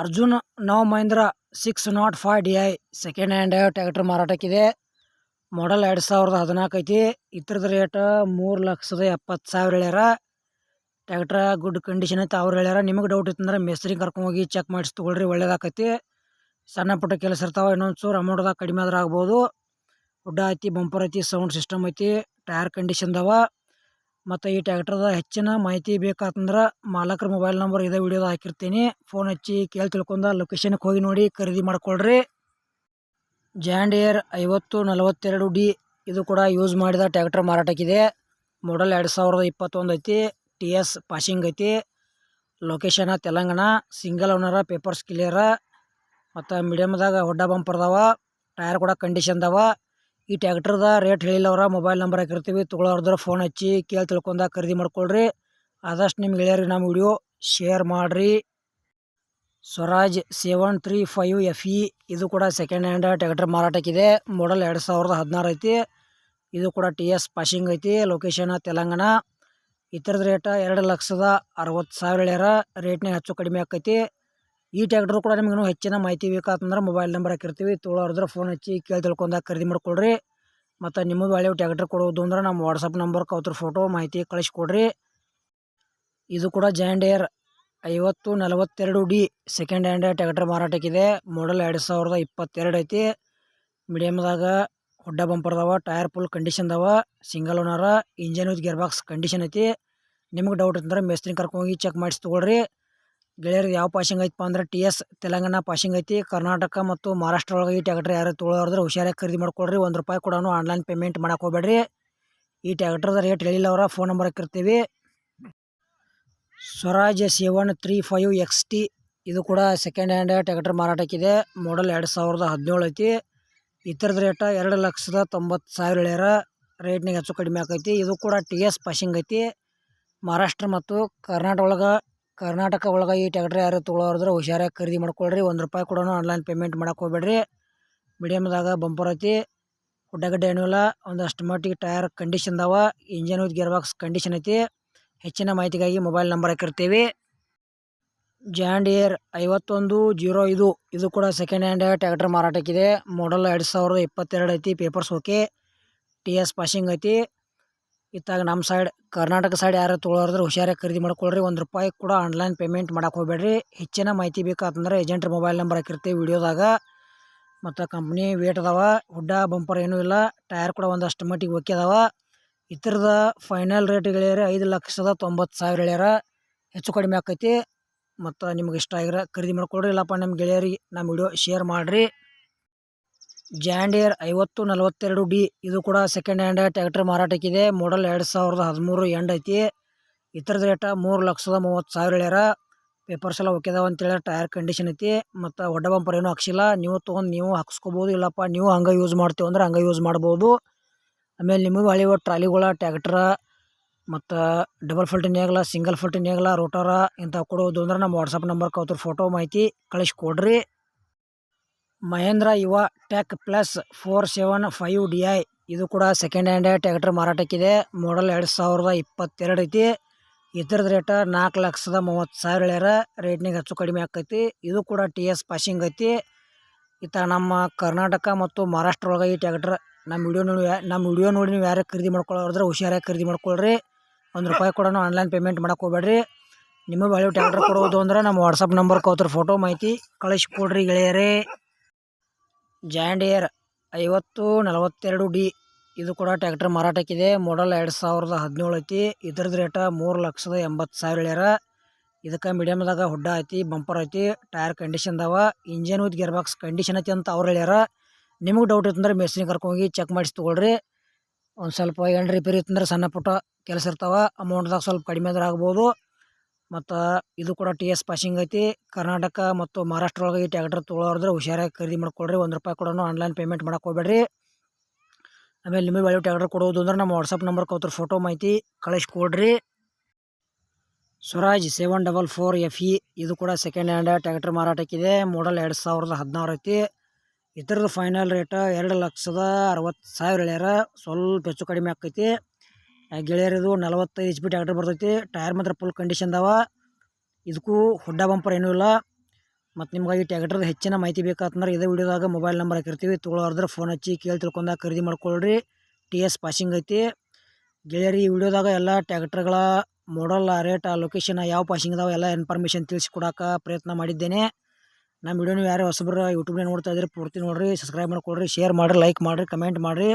Arjun, Novo Mahindra six nought five D I second hand tractor ಮಾರಾಟಕ್ಕಿದೆ. Model ಎರಡು ಸಾವಿರದ ಹದಿನಾಲ್ಕು ಐತಿ. ಇದ್ರದ್ದು ರೇಟ್ ಮೂರು ಲಕ್ಷದ ಎಪ್ಪತ್ತು ಸಾವಿರ ಹೇಳ್ಯಾರ. ಟ್ಯಾಕ್ಟ್ರ ಗುಡ್ ಕಂಡೀಷನ್ ಐತೆ ಅವ್ರು ಹೇಳ್ಯಾರ. ನಿಮಗೆ ಡೌಟ್ ಇತ್ತಂದ್ರೆ ಮೇಸ್ತ್ರಿಗೆ ಕರ್ಕೊಂಡೋಗಿ ಚೆಕ್ ಮಾಡಿಸಿ ತೊಗೊಳ್ರಿ, ಒಳ್ಳೇದಾಕೈತಿ. ಸಣ್ಣ ಪುಟ್ಟ ಕೆಲಸ ಇರ್ತಾವೆ ಇನ್ನೊಂದು ಚೂರು ಅಮೌಂಟ್ದಾಗ ಕಡಿಮೆ ಆದ್ರೆ ಆಗ್ಬೋದು. ಹುಡ್ಡ ಐತಿ ಬಂಪರ್ ಐತಿ ಸೌಂಡ್ ಸಿಸ್ಟಮ್ ಐತಿ ಟೈರ್ ಕಂಡೀಷನ್ದವ ಮತ್ತು ಈ ಟ್ಯಾಕ್ಟ್ರದ ಹೆಚ್ಚಿನ ಮಾಹಿತಿ ಬೇಕಾತಂದ್ರೆ ಮಾಲಕರ ಮೊಬೈಲ್ ನಂಬರ್ ಇದೇ ವಿಡಿಯೋದ ಹಾಕಿರ್ತೀನಿ. ಫೋನ್ ಹಚ್ಚಿ ಕೇಳಿ ತಿಳ್ಕೊಂಡ ಲೊಕೇಶನ್ಗೆ ಹೋಗಿ ನೋಡಿ ಖರೀದಿ ಮಾಡ್ಕೊಳ್ರಿ. ಜಾಂಡಿಯರ್ ಐವತ್ತು ನಲವತ್ತೆರಡು ಡಿ ಇದು ಕೂಡ ಯೂಸ್ ಮಾಡಿದ ಟ್ಯಾಕ್ಟರ್ ಮಾರಾಟಕ್ಕಿದೆ. ಮಾಡಲ್ ಎರಡು ಸಾವಿರದ ಇಪ್ಪತ್ತೊಂದು ಐತಿ, ಟಿ ಎಸ್ ಪಾಸಿಂಗ್ ಐತಿ. ಲೊಕೇಶನ ತೆಲಂಗಾಣ, ಸಿಂಗಲ್ ಓನರ, ಪೇಪರ್ಸ್ ಕ್ಲಿಯರ. ಮತ್ತು ಮೀಡಿಯಮ್ದಾಗ ಹೊಡ್ಡ ಬಂಪರ್ದವ ಟೈರ್ ಕೂಡ ಕಂಡೀಷನ್ ಕಂಡೀಷನ್ದವ ಈ ಟ್ಯಾಕ್ಟರ್ದ ರೇಟ್ ಹೇಳಿಲ್ಲವ್ರ, ಮೊಬೈಲ್ ನಂಬರ್ ಹಾಕಿರ್ತೀವಿ, ತೊಗೊಳೋರ್ದ್ರ ಫೋನ್ ಹಚ್ಚಿ ಕೇಳಿ ತಿಳ್ಕೊಂಡ ಖರೀದಿ ಮಾಡ್ಕೊಳ್ರಿ. ಆದಷ್ಟು ನಿಮ್ಗೆ ಹೇಳ್ಯಾರಿ ನಮ್ಮ ವಿಡಿಯೋ ಶೇರ್ ಮಾಡಿರಿ. Swaraj seven three five F E ಇದು ಕೂಡ ಸೆಕೆಂಡ್ ಹ್ಯಾಂಡ್ ಟ್ಯಾಕ್ಟರ್ ಮಾರಾಟಕ್ಕಿದೆ. ಮಾಡಲ್ ಎರಡು ಸಾವಿರದ ಹದಿನಾರು ಐತಿ. ಇದು ಕೂಡ ಟಿ ಎಸ್ ಪಾಶಿಂಗ್ ಐತಿ ಲೊಕೇಶನ್ ತೆಲಂಗಾಣ. ಇತರದ ರೇಟ ಎರಡು ಲಕ್ಷದ ಅರವತ್ತು ಸಾವಿರ ಹೇಳ್ಯಾರ. ರೇಟ್ನೇ ಹೆಚ್ಚು ಕಡಿಮೆ ಆಕೈತಿ. ಈ ಟ್ಯಾಕ್ಟ್ರು ಕೂಡ ನಿಮ್ಗೆ ಹೆಚ್ಚಿನ ಮಾಹಿತಿ ಬೇಕಾತಂದ್ರೆ ಮೊಬೈಲ್ ನಂಬರ್ ಹಾಕಿರ್ತೀವಿ. ತೊಗೊಳೋರ್ದ್ರ ಫೋನ್ ಹಚ್ಚಿ ಕೇಳಿ ತಿಳ್ಕೊಂಡಾಗ ಖರೀದಿ ಮಾಡ್ಕೊಳ್ರಿ ಮತ್ತು ನಿಮ್ಮ ಒಳ್ಳೆಯ ಟ್ಯಾಕ್ಟರ್ ಕೊಡೋದು ಅಂದ್ರೆ ನಮ್ಮ ವಾಟ್ಸಪ್ ನಂಬರ್ ಅವ್ರ ಫೋಟೋ ಮಾಹಿತಿ ಕಳಿಸ್ಕೊಡ್ರಿ. ಇದು ಕೂಡ ಜಾಂಡಿಯರ್ ಐವತ್ತು ನಲವತ್ತೆರಡು ಡಿ ಸೆಕೆಂಡ್ ಹ್ಯಾಂಡ್ ಟ್ಯಾಕ್ಟರ್ ಮಾರಾಟಕ್ಕಿದೆ. ಮಾಡಲ್ ಎರಡು ಸಾವಿರದ ಇಪ್ಪತ್ತೆರಡು ಐತಿ. ಮೀಡಿಯಮ್ದಾಗ ಹೊಡ್ಡ ಬಂಪರ್ದವ ಟೈರ್ ಫುಲ್ ಕಂಡೀಷನ್ದವ single ಓನರ engine with gear box condition ಐತಿ. ನಿಮ್ಗೆ ಡೌಟ್ ಇತ್ತಂದ್ರೆ ಮೇಸ್ತ್ರಿ ಕರ್ಕೊಂಡೋಗಿ ಚೆಕ್ ಮಾಡಿಸಿ ತೊಗೊಳ್ರಿ. ಗೆಳೆಯರು ಯಾವ ಪಾಸಿಂಗ್ ಐತಪ್ಪ ಅಂದ್ರೆ ಟಿ ಎಸ್ ತೆಲಂಗಾಣ ಪಾಸಿಂಗ್ ಐತಿ, ಕರ್ನಾಟಕ ಮತ್ತು ಮಹಾರಾಷ್ಟ್ರ ಒಳಗೆ ಈ ಟ್ಯಾಕ್ಟ್ರ್ ಯಾರು ತೊಳೋದ್ರೆ ಹುಷಾರಾಗಿ ಖರೀದಿ ಮಾಡ್ಕೊಳ್ರಿ, ಒಂದು ರೂಪಾಯಿ ಕೂಡ ಆನ್ಲೈನ್ ಪೇಮೆಂಟ್ ಮಾಡಕ್ಕೆ ಹೋಗ್ಬೇಡ್ರಿ. ಈ ಟ್ಯಾಕ್ಟ್ರದ ರೇಟ್ ಹೇಳಿಲ್ಲ ಅವರ ಫೋನ್ ನಂಬರ್ ಹಾಕಿರ್ತೀವಿ. Swaraj seven three five X T ಇದು ಕೂಡ ಸೆಕೆಂಡ್ ಹ್ಯಾಂಡ್ ಟ್ಯಾಕ್ಟರ್ ಮಾರಾಟಕ್ಕಿದೆ ಮಾಡಲ್ ಎರಡು ಸಾವಿರದ ಹದಿನೇಳು ಐತಿ. ಇತರದ ರೇಟ ಎರಡು ಲಕ್ಷದ ತೊಂಬತ್ತು ಸಾವಿರ ಹೇಳ್ಯಾರ ರೇಟ್ನಾಗ ಹೆಚ್ಚು ಕಡಿಮೆ ಆಕೈತಿ. ಇದು ಕೂಡ ಟಿ ಎಸ್ ಪಾಸಿಂಗ್ ಐತಿ. ಮಹಾರಾಷ್ಟ್ರ ಮತ್ತು ಕರ್ನಾಟಕ ಒಳಗೆ ಕರ್ನಾಟಕ ಒಳಗೆ ಈ ಟ್ಯಾಕ್ಟ್ರ್ ಯಾರು ತೊಗೊಳೋದ್ರೆ ಹುಷಾರಾಗಿ ಖರೀದಿ ಮಾಡ್ಕೊಳ್ರಿ. ಒಂದು ರೂಪಾಯಿ ಕೂಡ ಆನ್ಲೈನ್ ಪೇಮೆಂಟ್ ಮಾಡಕ್ಕೆ ಹೋಗ್ಬೇಡ್ರಿ. ಮೀಡಿಯಮ್ದಾಗ ಬಂಪರ್ ಐತಿ. ಗುಡ್ಡಗಡ್ಡೆ ಏನೂ ಇಲ್ಲ ಒಂದಷ್ಟು ಮಟ್ಟಿಗೆ ಟೈರ್ ಕಂಡೀಷನ್ ಅದಾವ. Engine with gear box condition ಐತಿ. ಹೆಚ್ಚಿನ ಮಾಹಿತಿಗಾಗಿ ಮೊಬೈಲ್ ನಂಬರ್ ಹಾಕಿರ್ತೀವಿ. ಜಾಂಡಿಯರ್ ಐವತ್ತೊಂದು ಜೀರೋ ಇದು ಇದು ಕೂಡ ಸೆಕೆಂಡ್ ಹ್ಯಾಂಡ್ ಟ್ಯಾಕ್ಟ್ರ್ ಮಾರಾಟಕ್ಕಿದೆ. ಮಾಡಲ್ ಎರಡು ಸಾವಿರದ ಇಪ್ಪತ್ತೆರಡು ಐತಿ. Papers okay T S passing ಐತಿ. ಇತ್ತಾಗ ನಮ್ಮ ಸೈಡ್ ಕರ್ನಾಟಕ ಸೈಡ್ ಯಾರು ತೊಗೊಳೋದ್ರೆ ಹುಷಾರಾಗಿ ಖರೀದಿ ಮಾಡ್ಕೊಳ್ರಿ, ಒಂದು ರೂಪಾಯಿ ಕೂಡ ಆನ್ಲೈನ್ ಪೇಮೆಂಟ್ ಮಾಡಕ್ಕೆ ಹೋಗ್ಬೇಡ್ರಿ. ಹೆಚ್ಚಿನ ಮಾಹಿತಿ ಬೇಕಾತಂದ್ರೆ ಏಜೆಂಟ್ರ ಮೊಬೈಲ್ ನಂಬರ್ ಹಾಕಿರ್ತೀವಿ ವಿಡಿಯೋದಾಗ. ಮತ್ತು ಕಂಪ್ನಿ ವೇಟ್ ಅದಾವ ಹುಡ್ಡ ಬಂಪರ್ ಏನೂ ಇಲ್ಲ ಟೈರ್ ಕೂಡ ಒಂದಷ್ಟು ಮಟ್ಟಿಗೆ ಓಕೆ ಅದಾವ. ಇತರದ ಫೈನಲ್ ರೇಟ್ ಹೇಳ್ಯಾರ ಐದು ಲಕ್ಷದ ತೊಂಬತ್ತು ಸಾವಿರ ಹೇಳ್ಯಾರ ಹೆಚ್ಚು ಕಡಿಮೆ ಆಕೈತಿ. ಮತ್ತು ನಿಮ್ಗೆ ಇಷ್ಟ ಆಗಿರೋ ಖರೀದಿ ಮಾಡ್ಕೊಳ್ರಿ, ಇಲ್ಲಪ್ಪ ನಮ್ಮ ಗೆಳೆಯರಿಗೆ ನಮ್ಮ ವಿಡಿಯೋ ಶೇರ್ ಮಾಡಿರಿ. ಜಾಂಡಿಯರ್ ಐವತ್ತು ನಲವತ್ತೆರಡು ಡಿ. ಇದು ಕೂಡ ಸೆಕೆಂಡ್ ಹ್ಯಾಂಡ್ ಟ್ಯಾಕ್ಟರ್ ಮಾರಾಟಕ್ಕಿದೆ. ಮಾಡಲ್ ಎರಡು ಸಾವಿರದ ಹದಿಮೂರು ಎಂಡ್ ಐತಿ. ಇತರದ ರೇಟ ಮೂರು ಲಕ್ಷದ ಮೂವತ್ತು ಸಾವಿರ ಹೇಳ್ಯಾರ. ಪೇಪರ್ಸ್ ಎಲ್ಲ ಓಕೆ ಅಂತೇಳಿ ಟೈರ್ ಕಂಡೀಷನ್ ಐತಿ. ಮತ್ತು ಒಡ್ಡ ಬಂಪರ್ ಏನೂ ಹಾಕ್ಸಿಲ್ಲ. ನೀವು ತೊಗೊಂಡು ನೀವು ಹಾಕ್ಸ್ಕೊಬೋದು. ಇಲ್ಲಪ್ಪ, ನೀವು ಹಂಗೆ ಯೂಸ್ ಮಾಡ್ತೀವಿ ಅಂದ್ರೆ ಹಂಗೆ ಯೂಸ್ ಮಾಡ್ಬೋದು. ಆಮೇಲೆ ನಿಮಗೆ ಹಳಿವ ಟ್ರಾಲಿಗಳ ಟ್ಯಾಕ್ಟ್ರ ಮತ್ತು ಡಬಲ್ ಫಲ್ಟಿನ ನೇಗಲ ಸಿಂಗಲ್ ಫಲ್ಟಿನ ರೋಟರ ಇಂಥವು ಕೊಡೋದು ಅಂದ್ರೆ ನಮ್ಮ ವಾಟ್ಸಪ್ ನಂಬರ್ ಅವ್ರ ಫೋಟೋ ಮಾಹಿತಿ ಕಳಿಸ್ಕೊಡ್ರಿ Mahindra Yuvo tech plus four seven five D I. ಇದು ಕೂಡ ಸೆಕೆಂಡ್ ಹ್ಯಾಂಡ್ ಟ್ಯಾಕ್ಟರ್ ಮಾರಾಟಕ್ಕಿದೆ. ಮಾಡಲ್ ಎರಡು ಸಾವಿರದ ಇಪ್ಪತ್ತೆರಡು ಐತಿ. ಇದ್ರದ್ದು ರೇಟ ನಾಲ್ಕು ಲಕ್ಷದ ಮೂವತ್ತು ಸಾವಿರ ಹೇಳ್ಯಾರ. ರೇಟ್ನಾಗ ಹೆಚ್ಚು ಕಡಿಮೆ ಆಕೈತಿ. ಇದು ಕೂಡ ಟಿ ಎಸ್ ಪಾಸಿಂಗ್ ಐತಿ. ಇತ್ತ ನಮ್ಮ ಕರ್ನಾಟಕ ಮತ್ತು ಮಹಾರಾಷ್ಟ್ರ ಒಳಗೆ ಈ ಟ್ಯಾಕ್ಟರ್ ನಮ್ಮ ವಿಡಿಯೋ ನೋಡಿ ನಮ್ಮ ವಿಡಿಯೋ ನೋಡಿ ನೀವು ಯಾರೇ ಖರೀದಿ ಮಾಡ್ಕೊಳ್ಳೋದ್ರೆ ಹುಷಾರಾಗಿ ಖರೀದಿ ಮಾಡ್ಕೊಳ್ರಿ. ಒಂದು ರೂಪಾಯಿ ಕೂಡ ಆನ್ಲೈನ್ ಪೇಮೆಂಟ್ ಮಾಡಕ್ಕೆ ಹೋಗ್ಬೇಡ್ರಿ. ನಿಮಗೆ ಒಳ್ಳೆ ಟ್ಯಾಕ್ಟರ್ ಕೊಡೋದು ಅಂದ್ರೆ ನಮ್ಮ ವಾಟ್ಸಪ್ ನಂಬರ್ ಕೋತ್ರ ಫೋಟೋ ಮಾಹಿತಿ ಕಳಿಸ್ಕೊಡ್ರಿ ಗೆಳೆಯರೇ. ಜಾಂಡಿಯರ್ ಐವತ್ತು ನಲವತ್ತೆರಡು ಡಿ. ಇದು ಕೂಡ ಟ್ಯಾಕ್ಟರ್ ಮಾರಾಟಕ್ಕಿದೆ. ಮಾಡಲ್ ಎರಡು ಸಾವಿರದ ಹದಿನೇಳು ಐತಿ. ಇದ್ರದ್ದು ರೇಟ ಮೂರು ಲಕ್ಷದ ಎಂಬತ್ತು ಸಾವಿರ ಹೇಳ್ಯಾರ. ಇದಕ್ಕೆ ಮೀಡಿಯಮ್ದಾಗ ಹುಡ್ಡ ಐತಿ ಬಂಪರ್ ಐತಿ ಟೈರ್ ಕಂಡೀಷನ್ ಅದಾವ engine with gear box condition ಐತಿ ಅಂತ ಅವ್ರು ಹೇಳ್ಯಾರ. ನಿಮಗೆ ಡೌಟ್ ಇತ್ತಂದ್ರೆ ಮೇಸ್ತ್ರಿ ಕರ್ಕೊಂಡೋಗಿ ಚೆಕ್ ಮಾಡಿಸಿ ತೊಗೊಳ್ರಿ. ಒಂದು ಸ್ವಲ್ಪ ಏನು ರಿಪೇರಿ ಇತ್ತಂದ್ರೆ ಸಣ್ಣ ಪುಟ್ಟ ಕೆಲಸ ಇರ್ತಾವೆ. ಅಮೌಂಟ್ದಾಗ ಸ್ವಲ್ಪ ಕಡಿಮೆ ಅಂದ್ರೆ ಆಗ್ಬೋದು. ಮತ್ತು ಇದು ಕೂಡ ಟಿ ಎಸ್ ಪಾಸಿಂಗ್ ಐತಿ. ಕರ್ನಾಟಕ ಮತ್ತು ಮಹಾರಾಷ್ಟ್ರ ಒಳಗೆ ಈ ಟ್ಯಾಕ್ಟರ್ ತೊಗೊಳೋದ್ರೆ ಹುಷಾರಾಗಿ ಖರೀದಿ ಮಾಡ್ಕೊಳ್ರಿ. ಒಂದು ರೂಪಾಯಿ ಕೂಡ ಆನ್ಲೈನ್ ಪೇಮೆಂಟ್ ಮಾಡಕ್ಕೆ ಹೋಗ್ಬೇಡ್ರಿ. ಆಮೇಲೆ ನಿಮಗೆ ಒಳ್ಳೆ ಟ್ಯಾಕ್ಟರ್ ಕೊಡೋದು ಅಂದ್ರೆ ನಮ್ಮ ವಾಟ್ಸಪ್ ನಂಬರ್ ಅವ್ರ ಫೋಟೋ ಮಾಹಿತಿ ಕಳಿಸ್ಕೊಡ್ರಿ Swaraj seven double four F E ಇದು ಕೂಡ ಸೆಕೆಂಡ್ ಹ್ಯಾಂಡ್ ಟ್ಯಾಕ್ಟರ್ ಮಾರಾಟಕ್ಕಿದೆ ಮಾಡಲ್ ಎರಡು ಸಾವಿರದ ಹದಿನಾರು ಐತಿ. ಇದರದ್ದು ಫೈನಲ್ ರೇಟ ಎರಡು ಲಕ್ಷದ ಅರವತ್ತು ಸಾವಿರ ಹೇಳ್ಯಾರ. ಸ್ವಲ್ಪ ಹೆಚ್ಚು ಕಡಿಮೆ ಆಕೈತಿ. ಗೆಳೆಯರಿದು ನಲವತ್ತೈದು ಎಚ್ ಪಿ ಟ್ಯಾಕ್ಟರ್ ಬರ್ತೈತಿ. ಟೈರ್ ಮಾತ್ರ ಫುಲ್ ಕಂಡೀಷನ್ ಅದಾವ ಇದಕ್ಕೂ ಹುಡ್ಡ ಬಂಪರ್ ಏನೂ ಇಲ್ಲ. ಮತ್ತು ನಿಮ್ಗೆ ಈ ಟ್ಯಾಕ್ಟರ್ದು ಹೆಚ್ಚಿನ ಮಾಹಿತಿ ಬೇಕಾತಂದ್ರೆ ಇದೇ ವಿಡಿಯೋದಾಗ ಮೊಬೈಲ್ ನಂಬರ್ ಹಾಕಿರ್ತೀವಿ. ತೊಗೊಳೋದ್ರೆ ಫೋನ್ ಹಚ್ಚಿ ಕೇಳಿ ತಿಳ್ಕೊಂಡಾಗ ಖರೀದಿ ಮಾಡ್ಕೊಳ್ರಿ. ಟಿ ಎಸ್ ಪಾಸಿಂಗ್ ಐತಿ. ಗೆಳೆಯರಿ, ಈ ವಿಡಿಯೋದಾಗ ಎಲ್ಲ ಟ್ಯಾಕ್ಟರ್ಗಳ ಮಾಡಲ್ ರೇಟ್ ಲೊಕೇಶನ್ ಯಾವ ಪಾಸಿಂಗ್ ಇದಾವೆ ಎಲ್ಲ ಇನ್ಫಾರ್ಮೇಷನ್ ತಿಳಿಸ್ಕೊಡಕ್ಕೆ ಪ್ರಯತ್ನ ಮಾಡಿದ್ದೇನೆ. ನಮ್ಮ ವಿಡಿಯೋ ನೀವು ಯಾರು ಹೊಸಬ್ರು ಯೂಟ್ಯೂಬ್ನೇ ನೋಡ್ತಾ ಇದ್ರೆ ಪೂರ್ತಿ ನೋಡಿರಿ ಸಬ್ಸ್ಕ್ರೈಬ್ ಮಾಡ್ಕೊಳ್ರಿ ಶೇರ್ ಮಾಡಿರಿ ಲೈಕ್ ಮಾಡಿರಿ ಕಮೆಂಟ್ ಮಾಡಿರಿ.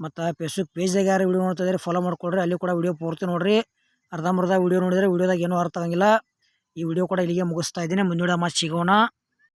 ಮತ್ತು ಫೇಸ್ಬುಕ್ ಪೇಜ್ದಾಗ ಯಾರು ವಿಡಿಯೋ ನೋಡ್ತಾ ಫಾಲೋ ಮಾಡ್ಕೊಳ್ರಿ. ಅಲ್ಲಿ ಕೂಡ ವೀಡಿಯೋ ಪೂರ್ತಿ ನೋಡಿರಿ. ಅರ್ಧಂಬರ್ಧ ವಿಡಿಯೋ ನೋಡಿದರೆ ವೀಡಿಯೋದಾಗ ಏನೂ ಅರ್ಥ ಆಗಂಗಿಲ್ಲ. ಈ ವಿಡಿಯೋ ಕೂಡ ಇಲ್ಲಿಗೆ ಮುಗಿಸ್ತಾ ಇದ್ದೀನಿ. ಮುಂದಿನ ಮತ್ತೆ ಸಿಗೋಣ.